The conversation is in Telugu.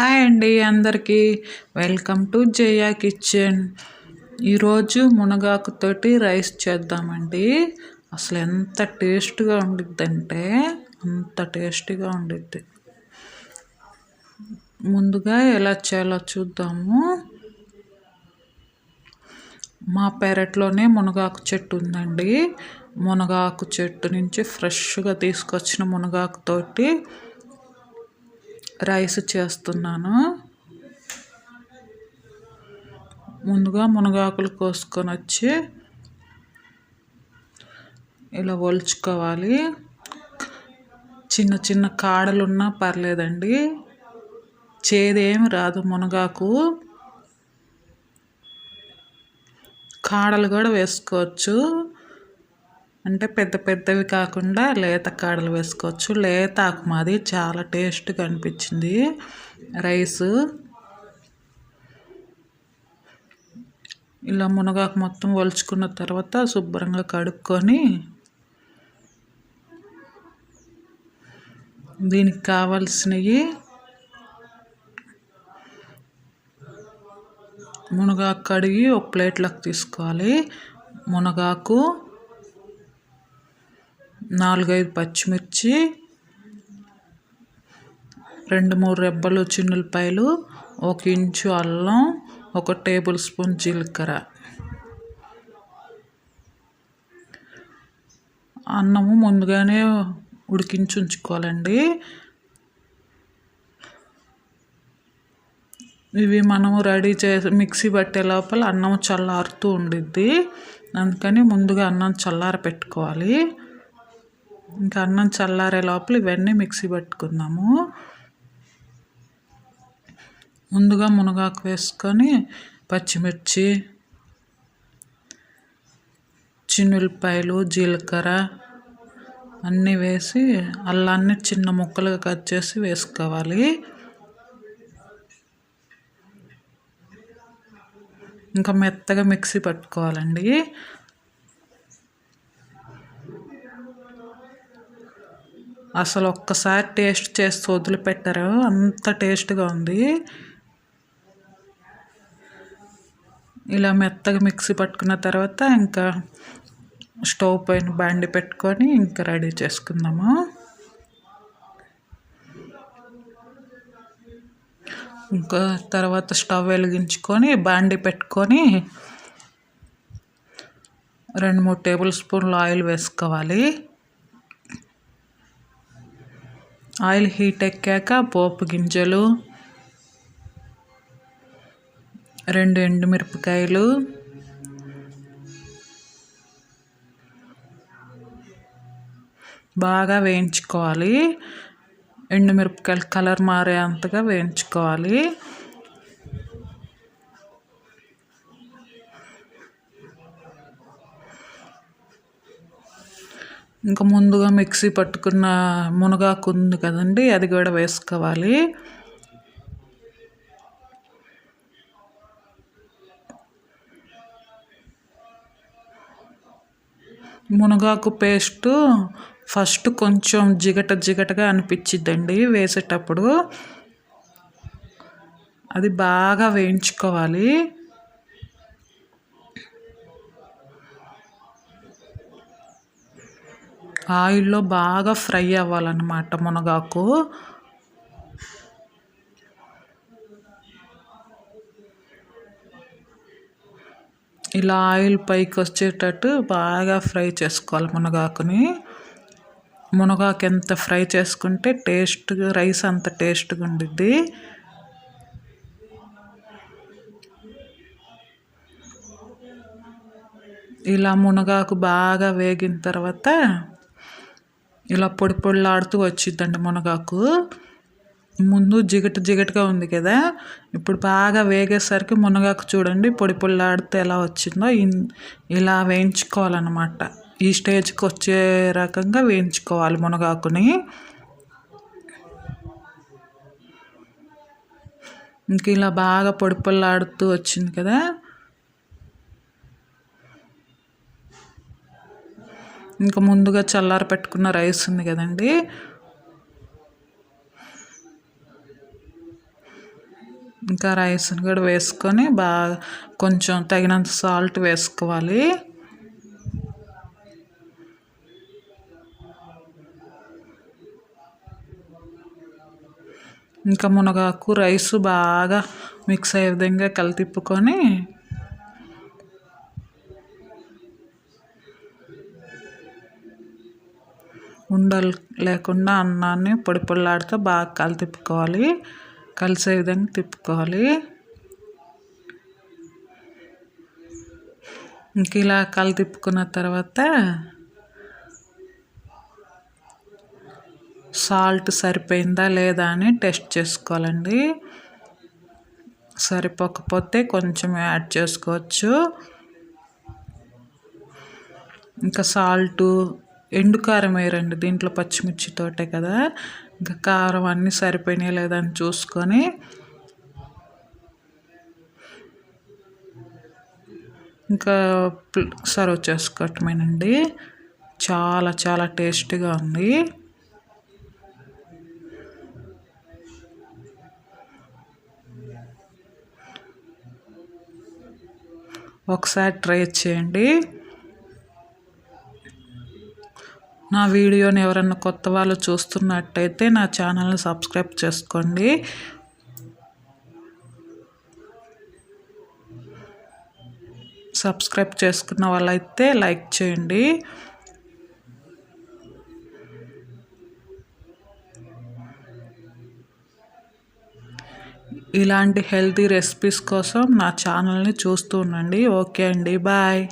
హాయ్ అండి అందరికీ. Welcome to Jaya kitchen. ఈరోజు మునగాకుతోటి రైస్ చేద్దామండి. అసలు ఎంత టేస్ట్గా ఉండిద్దంటే అంత టేస్టీగా ఉండిద్ది. ముందుగా ఎలా చేయాలో చూద్దాము. మా పెరట్లోనే మునగాకు చెట్టు ఉందండి. మునగాకు చెట్టు నుంచి ఫ్రెష్గా తీసుకొచ్చిన మునగాకుతోటి రైస్ చేస్తున్నాను. ముందుగా మునగాకులు కోసుకొని వచ్చి ఇలా ఒలుచుకోవాలి. చిన్న చిన్న కాడలు ఉన్నా పర్లేదండి. చేదేమి రాదు మునగాకు. కాడలు కూడా వేసుకోవచ్చు. అంటే పెద్ద పెద్దవి కాకుండా లేత కాడలు వేసుకోవచ్చు. లేత ఆకు మాది చాలా టేస్ట్గా అనిపించింది. రైస్. ఇలా మునగాకు మొత్తం ఒలుచుకున్న తర్వాత శుభ్రంగా కడుక్కొని దీనికి కావాల్సినవి మునగాకు కడిగి ఒక ప్లేట్లోకి తీసుకోవాలి. మునగాకు నాలుగైదు పచ్చిమిర్చి రెండు మూడు రెబ్బలు చిన్నులపాయలు ఒక ఇంచు అల్లం ఒక టేబుల్ స్పూన్ జీలకర్ర. అన్నము ముందుగానే ఉడికించి ఉంచుకోవాలండి. ఇవి మనము రెడీ చేసి మిక్సీ పట్టే లోపల అన్నం చల్లారుతూ ఉండిద్ది. అందుకని ముందుగా అన్నం చల్లార పెట్టుకోవాలి ఇంకా అన్నం చల్లారే లోపల ఇవన్నీ మిక్సీ పట్టుకుందాము. ముందుగా మునగాకు వేసుకొని పచ్చిమిర్చి చిన్నులపాయలు జీలకర్ర అన్నీ వేసి అల్లాన్ని చిన్న ముక్కలుగా కట్ చేసి వేసుకోవాలి. ఇంకా మెత్తగా మిక్సీ పట్టుకోవాలండి. అసలు ఒక్కసారి టేస్ట్ చేసి వదిలిపెట్టారు. అంత టేస్ట్గా ఉంది. ఇలా మెత్తగా మిక్సీ పట్టుకున్న తర్వాత ఇంకా స్టవ్ పైన బాండి పెట్టుకొని ఇంకా రెడీ చేసుకుందాము. ఇంకా తర్వాత స్టవ్ వెలిగించుకొని బాండి పెట్టుకొని రెండు మూడు టేబుల్ స్పూన్లు ఆయిల్ వేసుకోవాలి. ఆయిల్ హీట్ ఎక్కాక పోపు గింజలు రెండు ఎండుమిరపకాయలు బాగా వేయించుకోవాలి. ఎండుమిరపకాయలు కలర్ మారే అంతగా వేయించుకోవాలి. ఇంకా ముందుగా మిక్సీ పట్టుకున్న మునగాకు ఉంది కదండి అది కూడా వేసుకోవాలి. మునగాకు పేస్టు ఫస్ట్ కొంచెం జిగట జిగటగా అనిపించిద్దండి వేసేటప్పుడు. అది బాగా వేయించుకోవాలి. ఆయిల్లో బాగా ఫ్రై అవ్వాలన్నమాట మునగాకు. ఇలా ఆయిల్ పైకి వచ్చేటట్టు బాగా ఫ్రై చేసుకోవాలి మునగాకుని. మునగాకు ఎంత ఫ్రై చేసుకుంటే టేస్ట్ రైస్ అంత టేస్ట్గా ఉండిద్ది. ఇలా మునగాకు బాగా వేగిన తర్వాత ఇలా పొడి పొడిలాడుతూ వచ్చిద్దండి మునగాకు. ముందు జిగట జిగటగా ఉంది కదా. ఇప్పుడు బాగా వేగేసరికి మునగాకు చూడండి పొడి పొడిలాడితే ఎలా వచ్చిందో ఇలా వేయించుకోవాలన్నమాట. ఈ స్టేజ్కి వచ్చే రకంగా వేయించుకోవాలి మునగాకుని. ఇంక ఇలా బాగా పొడి పొల్లాడుతూ వచ్చింది కదా. ఇంకా ముందుగా చల్లార పెట్టుకున్న రైస్ ఉంది కదండి. ఇంకా రైస్ని కూడా వేసుకొని బాగా కొంచెం తగినంత సాల్ట్ వేసుకోవాలి. ఇంకా మునగాకు రైస్ బాగా మిక్స్ అయ్యే విధంగా కలితిప్పుకొని ఉండలు లేకుండా అన్నాన్ని పొడి పొడిలాడుతూ బాగా కలి తిప్పుకోవాలి. కలిసే విధంగా తిప్పుకోవాలి. ఇంక ఇలా కలి తిప్పుకున్న తర్వాత సాల్ట్ సరిపోయిందా లేదా అని టెస్ట్ చేసుకోవాలండి. సరిపోకపోతే కొంచెం యాడ్ చేసుకోవచ్చు. ఇంకా సాల్టు ఎండు కారం వేయరండి దీంట్లో పచ్చిమిర్చితోటే కదా. ఇంకా కారం అన్నీ సరిపోయినాయి లేదని చూసుకొని ఇంకా సర్వ్ చేసుకోవటమేనండి. చాలా చాలా టేస్టీగా ఉంది. ఒకసారి ట్రై చేయండి. నా వీడియోని ఎవరన్నా కొత్త వాళ్ళు చూస్తున్నట్టయితే నా ఛానల్ని సబ్స్క్రైబ్ చేసుకోండి. సబ్స్క్రైబ్ చేసుకున్న వాళ్ళైతే లైక్ చేయండి. ఇలాంటి హెల్తీ రెసిపీస్ కోసం నా ఛానల్ని చూస్తూ ఉండండి. ఓకే అండి. బాయ్.